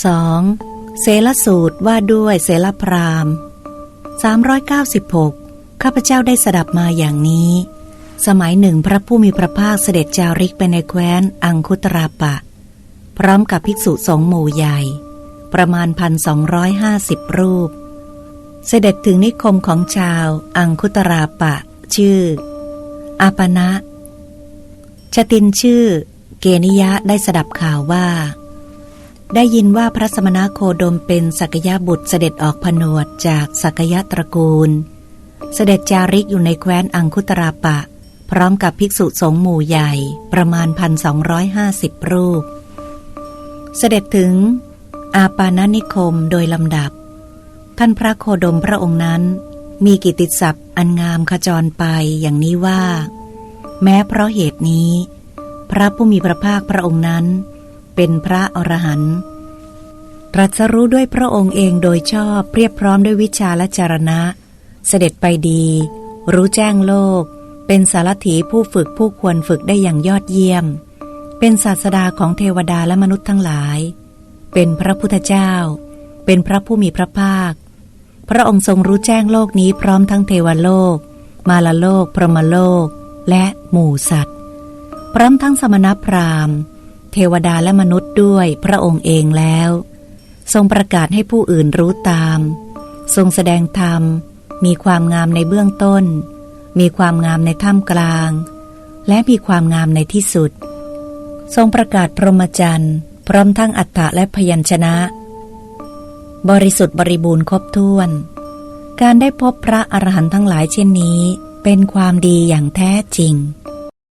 2. เสลสูตรว่าด้วยเสลพราม396 ข้าพเจ้าได้สดับมาอย่างนี้ สมัยหนึ่งพระผู้มีพระภาคเสด็จจาริกไปในแคว้นอังคุตราปะ พร้อมกับภิกษุสงฆ์หมู่ใหญ่ ประมาณพันสองร้อยห้าสิบรูป เสด็จถึงนิคมของชาวอังคุตราปะ ชื่อ อาปณะชตินชื่อ เกนิยะได้สดับข่าวว่า ได้ยินว่าพระสมณโคดมเป็นสักยะบุตรเสด็จออกผนวดจากสักยะตระกูล เสด็จจาริกอยู่ในแคว้นอังคุตราปะ พร้อมกับภิกษุสงฆ์หมู่ใหญ่ประมาณพันสองร้อยห้าสิบรูป เสด็จถึงอาปานานิคมโดยลำดับ ท่านพระโคดมพระองค์นั้น มีกิตติศัพท์อันงามขจรไปอย่างนี้ว่า แม้เพราะเหตุนี้ พระผู้มีพระภาคพระองค์นั้น เป็นพระอรหันต์ตรัสรู้ด้วยพระองค์เองโดยชอบเรียบพร้อมด้วยวิชาและจารณะ เสด็จไปดี รู้แจ้งโลก เป็นสารถีผู้ฝึกผู้ควรฝึกได้อย่างยอดเยี่ยม เป็นศาสดาของเทวดาและมนุษย์ทั้งหลาย เป็นพระพุทธเจ้า เป็นพระผู้มีพระภาค พระองค์ทรงรู้แจ้งโลกนี้พร้อมทั้งเทวโลก มาลโลก พรหมโลก และหมู่สัตว์ พร้อมทั้งสมณพราหมณ์ เทวดาและมนุษย์ด้วยพระองค์เองแล้ว ทรงประกาศให้ผู้อื่นรู้ตาม ทรงแสดงธรรม มีความงามในเบื้องต้น มีความงามในท่ามกลาง และมีความงามในที่สุด ทรงประกาศพรหมจรรย์ พร้อมทั้งอัฏฐะและพยัญชนะ บริสุทธิ์บริบูรณ์ครบถ้วน การได้พบพระอรหันต์ทั้งหลายเช่นนี้ เป็นความดีอย่างแท้จริง